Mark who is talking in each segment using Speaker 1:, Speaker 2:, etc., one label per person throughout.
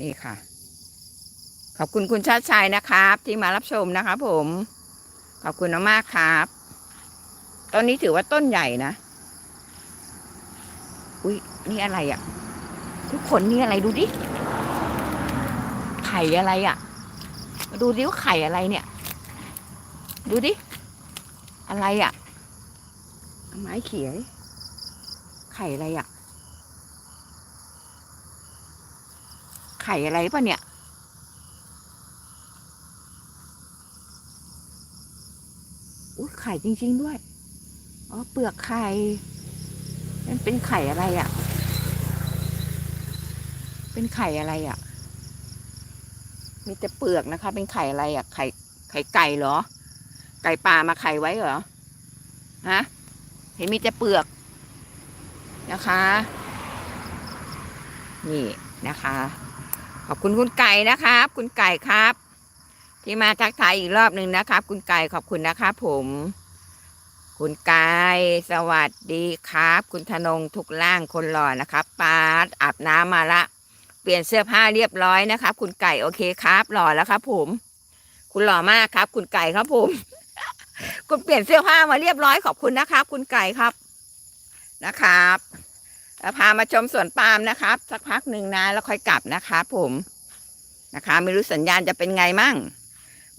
Speaker 1: นี่ค่ะ ขอบคุณคุณชาติชายนะครับ ที่มารับชมนะครับผม ขอบคุณมากๆครับ ต้นนี้ถือว่าต้นใหญ่นะ อุ้ยนี่อะไรอะ่ะ ทุกคนนี่อะไรดูดิ ไข่อะไรอะ่ะ ดูดิว่าไข่อะไรเนี่ย ดูดิ อะไรอะ่ะ ไม้เขียไข่อะไรอะ่ะ ไข่อะไรปะเนี่ย อุ้ยไข่จริง ๆ ด้วย อ๋อ เปลือกไข่ มันเป็นไข่อะไรอะ่ะ เป็นไข่อะไรอะ่ะ มีแต่เปลือกนะคะ เป็นไข่อะไรอะ่ะ ไข่ ไข่ไก่เหรอ ไก่ป่ามาไข่ไว้เหรอ ฮะ เห็นมีแต่เปลือกนะคะ นี่นะคะ ขอบคุณคุณไก่นะครับ คุณไก่ครับ ที่มาทักทายอีกรอบหนึ่งนะครับ คุณไก่ขอบคุณนะครับผม คุณไก่สวัสดีครับ คุณธนงทุกล่างคนหล่อนะครับปาดอาบน้ำมาละ เปลี่ยนเสื้อผ้าเรียบร้อยนะครับ คุณไก่โอเคครับ หล่อแล้วครับ ผม คุณหล่อมากครับ คุณไก่ครับผม คุณเปลี่ยนเสื้อผ้ามาเรียบร้อยขอบคุณนะครับ คุณไก่ครับนะครับ แล้วพามาชมสวนปาล์มนะครับ สักพักหนึ่งนะ แล้วค่อยกลับนะครับผมนะคะ ไม่รู้สัญญาณจะเป็นไงมั่ง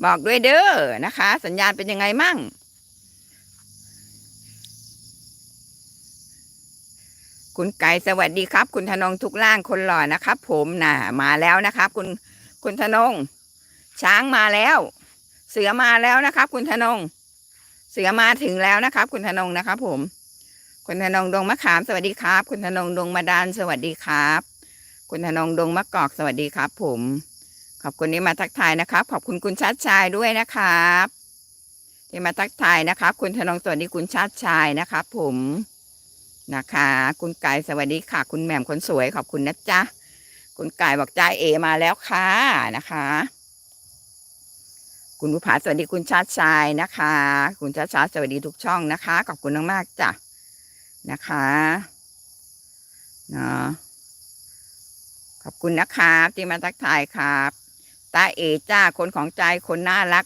Speaker 1: บอกด้วยเด้อนะคะ สัญญาณเป็นยังไงมั่ง คุณไก่สวัสดีครับ คุณธนงทุกล่างคนหล่อนะครับ ผมน่ะ มาแล้วนะครับ คุณคุณธนง ช้างมาแล้ว เสือมาแล้วนะครับ คุณธนง เสือมาถึงแล้วนะครับ คุณธนงนะครับ ผม คุณธนงดงมะขามสวัสดีครับ คุณธนงดงมาดานสวัสดีครับ คุณธนงดงมะกอกสวัสดีครับ ผม ขอบคุณที่มาทักทายนะครับ ขอบคุณคุณชัดชายด้วยนะครับ ที่มาทักทายนะครับ คุณธนงสวัสดีคุณชัดชายนะครับ ผมนะคะ คุณไก่สวัสดีค่ะ คุณแหม่มคนสวยขอบคุณนะจ๊ะคุณไก่บอกจ้าเอมาแล้วค่ะนะคะ คุณบุภาสวัสดีคุณชาติชายนะคะ คุณชาติชายสวัสดีทุกช่องนะคะขอบคุณมากๆจ้ะ นะคะเนาะขอบคุณนะครับที่มาทักทายครับตาเอจ้าคนของใจคนน่ารัก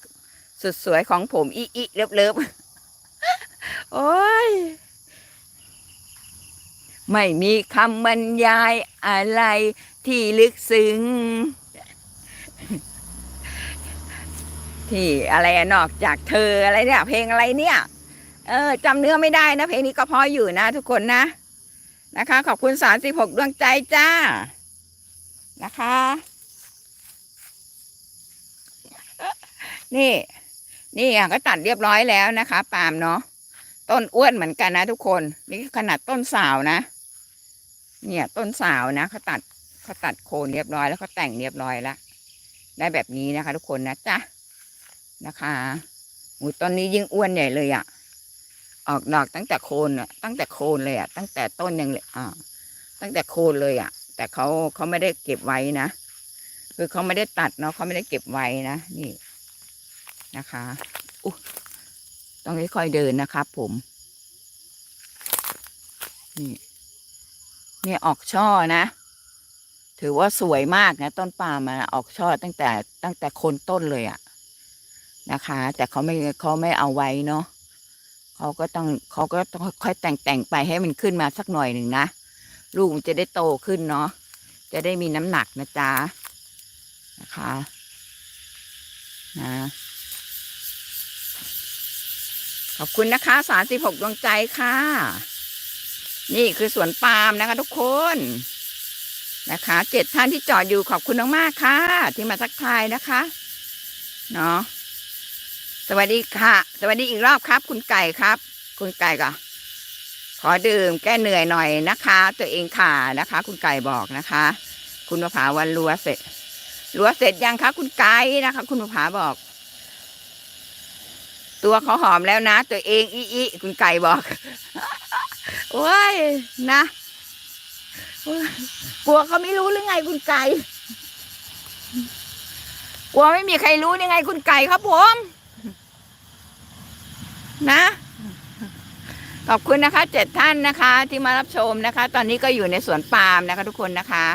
Speaker 1: สุดสวยของผมอีอีเลิฟเลิฟโอ้ยไม่มีคำบรรยายอะไรที่ลึกซึ้งที่อะไรนอกจากเธออะไรเนี่ย เพลงอะไรเนี่ย เออจำเนื้อไม่ได้นะเพลงนี้ก็พออยู่นะ ทุกคนนะ นะคะ ขอบคุณสามสิบหกดวงใจจ้า นะคะ นี่ นี่อะก็ตัดเรียบร้อยแล้วนะคะ ปาล์มเนาะต้นอ้วนเหมือนกันนะทุกคน นี่ขนาดต้นสาวนะ เนี่ยต้นสาวนะเขาตัดเขาตัดโคนเรียบร้อยแล้วเขาแต่งเรียบร้อยแล้วได้แบบนี้นะคะ ทุกคนนะจ๊ะนะคะอูต้นนี้ยิ่งอ้วนใหญ่เลยอะ่ะ ออกดอกตั้งแต่โคนอะตั้งแต่โคนเลยอะตั้งแต่ต้นยังเลยอ่าตั้งแต่โคนเลยอะ แต่เขาเขาไม่ได้เก็บไว้นะคือเขาไม่ได้ตัดเนาะเขาไม่ได้เก็บไว้นะนี่นะคะอุ๊ยต้องค่อยๆเดินนะครับผมนี่นี่ออกช่อนะ ถือว่าสวยมากนะ ต้นปาล์มอะออกช่อตั้งแต่ตั้งแต่โคนต้นเลยอะนะคะ แต่เขาไม่เขาไม่เอาไว้เนาะ เขาก็ต้องเขาก็ต้องค่อยแต่งแต่งไปให้มันขึ้นมาสักหน่อยหนึ่งนะ ลูกมันจะได้โตขึ้นเนาะจะได้มีน้ำหนักนะจ๊ะนะคะนะขอบคุณนะคะสามสิบหกดวงใจค่ะ นี่คือสวนปาล์มนะคะทุกคนนะคะเจ็ดท่านที่จอดอยู่ขอบคุณมากๆค่ะ ที่มาทักทายนะคะ เนาะ สวัสดีค่ะ สวัสดีอีกรอบครับ คุณไก่ครับ คุณไก่ก็ขอดื่มแก้เหนื่อยหน่อยนะคะ ตัวเองค่ะนะคะ คุณไก่บอกนะคะ คุณประภาวันรัวเสร็จรัวเสร็จยังคะคุณไก่นะคะ คุณประภาบอก ตัวเขาหอมแล้วนะ ตัวเองอีอีคุณไก่บอกโอ้ยนะกลัวเขาไม่รู้หรือไงคุณไก่กลัวไม่มีใครรู้ยังไงคุณไก่ครับผม นะ ขอบคุณนะคะเจ็ดท่านนะคะที่มารับชมนะคะ ตอนนี้ก็อยู่ในสวนปาล์มนะคะทุกคนนะคะ